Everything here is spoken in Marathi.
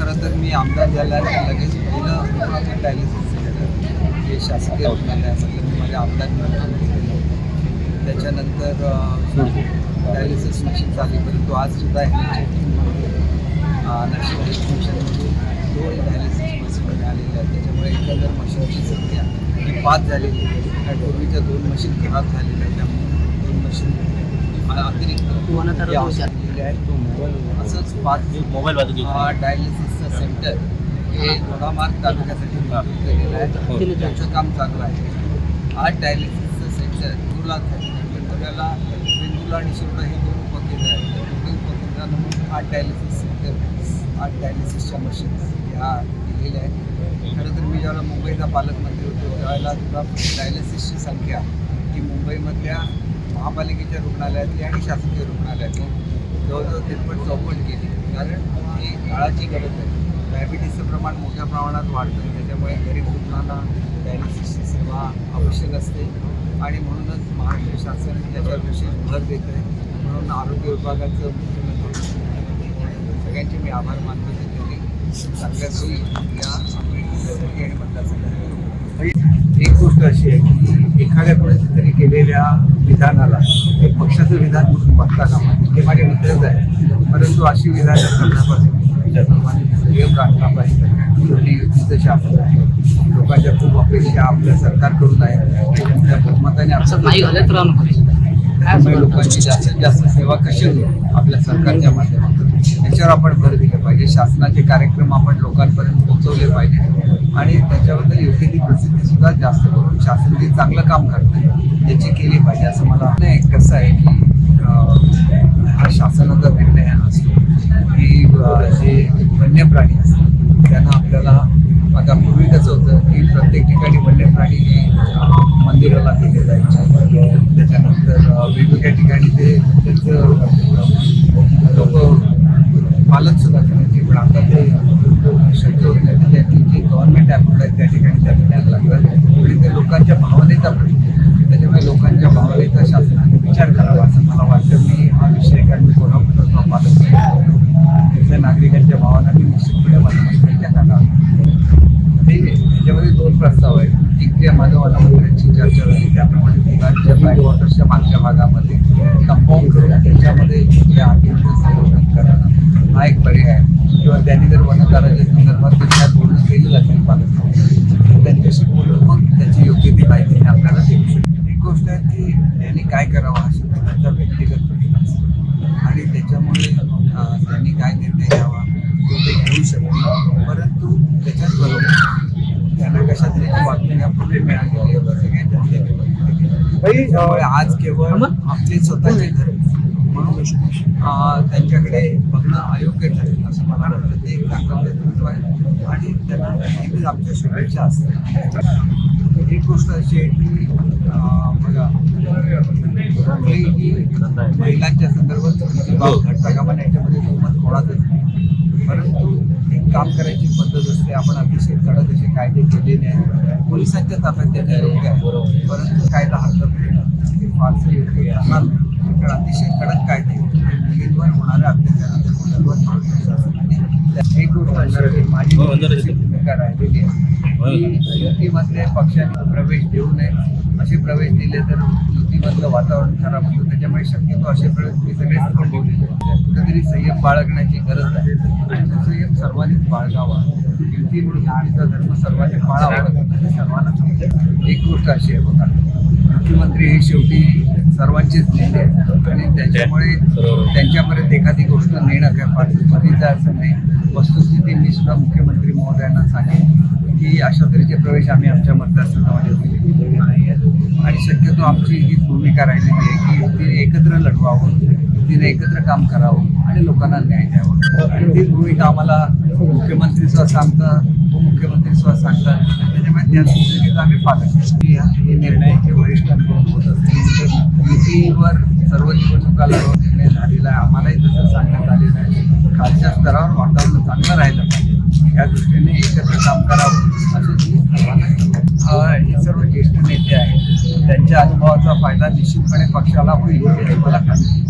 खरं तर मी आमदार झाल्यानंतर लगेच पहिलं डायलिसिस केलं जे शासकीय रुग्णालयामधलं मी माझ्या आमदार त्याच्यानंतर डायलिसिस मशीन चालली परंतु आज सुद्धा नॅशनल हेल्थ मिशनमधून दोन डायलिसिस मशीन आलेल्या आहेत. त्याच्यामुळे एकंदर मशीनची संख्या ही पाच झालेली आहे. आणि पूर्वीच्या दोन मशीन खराब झालेल्या आहेत. त्यामुळे दोन मशीन अतिरिक्त आहेत. असंच पाच मोबाईल हा डायलिसिसचं सेंटर हे दोडामार्ग तालुक्यासाठी केलेलं आहे. त्याचं काम चालू आहे. आठ डायलिसिसचं सेंटर इंदुला आणि शिरोडा हे दोन उपकेंद्र आहेत. दोन्ही उपकेंद्रांना आठ डायलिसिस सेंटर आठ डायलिसिसच्या मशीन्स ह्या दिलेल्या आहेत खरं तर मी ज्यावेळेला मुंबईचा पालकमंत्री होतो त्यावेळेला सुद्धा डायलिसिसची संख्या ही मुंबईमधल्या महापालिकेच्या रुग्णालयातली आणि शासकीय रुग्णालयातली जवळजवळ तिरपट चौपट केली. कारण ही काळाची गरज आहे. डायबिटीसचं प्रमाण मोठ्या प्रमाणात वाढतं त्याच्यामुळे गरीब रुग्णांना डायलिसिसची सेवा आवश्यक असते. आणि म्हणूनच महाराष्ट्र शासन याच्यावर विशेष भर देत आहे म्हणून आरोग्य विभागाचं मुख्यमंत्री सगळ्यांचे मी आभार मानतो की त्यांनी चांगल्या सोयी या आंबेडकरसाठी आणि मतदारसंघासाठी एक गोष्ट अशी आहे की एखाद्या तरी केलेल्या विधानाला एक पक्षाचं विधान म्हणून बघता कामा. हे माझे मित्रच आहे परंतु अशी विधानं करण्यापासून त्याप्रमाणे संयम राखला पाहिजे. शेवटी युतीचं शासन आहे लोकांच्या खूप अपेक्षा आपल्या सरकारकडून आहेत त्या बहुमताने असं नाही त्यामुळे लोकांची जास्तीत जास्त सेवा कशी होईल आपल्या सरकारच्या माध्यमातून? याच्यावर आपण भर दिला पाहिजे. शासनाचे कार्यक्रम आपण लोकांपर्यंत पोहोचवले पाहिजे. आणि त्याच्याबद्दल योग्य ती प्रसिद्धी सुद्धा जास्त करून शासन जे चांगलं काम करते याची केली पाहिजे असं मला नाही कसं आहे की हा शासनाचा निर्णय असतो की जे जे वन्यप्राणी असतात त्यांना आपल्याला आता पूर्वी कसं होतं की प्रत्येक ठिकाणी वन्यप्राणी हे मंदिराला दिले जायचे. त्याच्यानंतर वेगवेगळ्या ठिकाणी ते त्यांचं लोक पालन सुद्धा करायचे. पण आता ते शक्य होत नाही. तर त्यांनी जे गव्हर्नमेंट ॲप्रूव्ड आहेत त्या ठिकाणी त्या द्यायला लागतात आणि ते लोकांच्या भावनेचा प्रश्न त्याच्यामुळे लोकांच्या भावनेचा शासनाने विचार करावा असं मला वाटतं. मी हा विषय कारण मी कोल्हापूरचा पालक तिथल्या नागरिकांच्या भावना मी निश्चितपणे माझ्या काढावा ठीक आहे. त्याच्यामध्ये दोन प्रस्ताव आहेत. एक जे माझ्या वनामंत्र्यांची चर्चा झाली. त्याप्रमाणे हा एक पर्याय आहे. किंवा त्यांनी जर वनकाराच्या संदर्भात तिथल्या बोलणं केलेलं असेल तर त्यांच्याशी बोलून मग त्याची योग्य ती माहिती आपल्याला देऊ शकते. एक गोष्ट आहे की त्यांनी काय करावं हा शेवटी त्यांचा व्यक्तिगत प्रश्न असतो. आणि त्याच्यामुळे त्यांनी काय निर्णय घ्यावा तो ते घेऊ शकतील. परंतु त्याच्याच बरोबर त्यांना कशा तऱ्हेची बातमी यापूर्वी सेवेमध्ये. त्यामुळे आज केवळ आपले स्वतःचे घर म्हणून त्यांच्याकडे बघणं अयोग्य ठरेल असं मला वाटतं. ते एक चांगलं नेतृत्व आहे. आणि त्यांना नेहमीच आमच्या शुभेच्छा असतात. एक गोष्ट अशी आहे की बघा कुठलीही ही महिलांच्या संदर्भात चुकीची बाब घडता कामा नये. याच्यामध्ये बहुमत कोणाचंच नाही. परंतु एक काम करायची पद्धत असते. आपण अतिशय कडक असे कायदे केलेले आहेत पोलिसांच्या ताब्यात त्याच्या योग्य आहे. परंतु कायदा हरकत नाही ते फारसे योग्य असणार नाही. कारण अतिशय कडक कायदे मुलींवर होणाऱ्या मुलांवर एक गोष्ट की माझी हो. भूमिका राहिलेली आहे. की युतीमधले पक्षांनी प्रवेश देऊ नये. असे प्रवेश दिले तर युतीमधलं वातावरण खराब होतं त्याच्यामुळे शक्यतो असे प्रवेश मी सगळे आहेत. कुठेतरी संयम बाळगण्याची गरज आहे. आणि तो संयम सर्वांनीच बाळगावा. युती म्हणून युतीचा धर्म सर्वांनी पाळावा. सर्वांना समजेल एक गोष्ट अशी आहे बघा. मुख्यमंत्री हे शेवटी सर्वांचेच नेते आहेत. आणि त्याच्यामुळे त्यांच्यापर्यंत एखादी गोष्ट नेणं काय फार चुकीचं असं नाही. वस्तुस्थिती मी सुद्धा मुख्यमंत्री महोदयांना सांगेन की अशा तऱ्हेचे प्रवेश आम्ही आमच्या मतदारसंघामध्ये नाही आहेत आणि शक्यतो आमची हीच भूमिका राहिलेली आहे की युतीने एकत्र लढवावं युतीने एकत्र काम करावं आणि लोकांना न्याय द्यावा. आणि तीच भूमिका आम्हाला मुख्यमंत्री सुद्धा सांगतात उपमुख्यमंत्री सुद्धा सांगतात त्याच्यामुळे त्या भूमिकेचं आम्ही पालन हे निर्णय हे वरिष्ठांकडून होत असतील. युतीवर सर्व निवडणुका लढवून निर्णय झालेला आहे. आम्हालाही तसं सांगण्यात आलेलं आहे. खालच्या स्तरावर वातावरण चांगलं राहिलं पाहिजे. या दृष्टीने एकत्र काम करावं असं तुम्ही सर्वांना हे सर्व ज्येष्ठ नेते आहेत. त्यांच्या अनुभवाचा फायदा निश्चितपणे पक्षाला होईल हे मला खात्री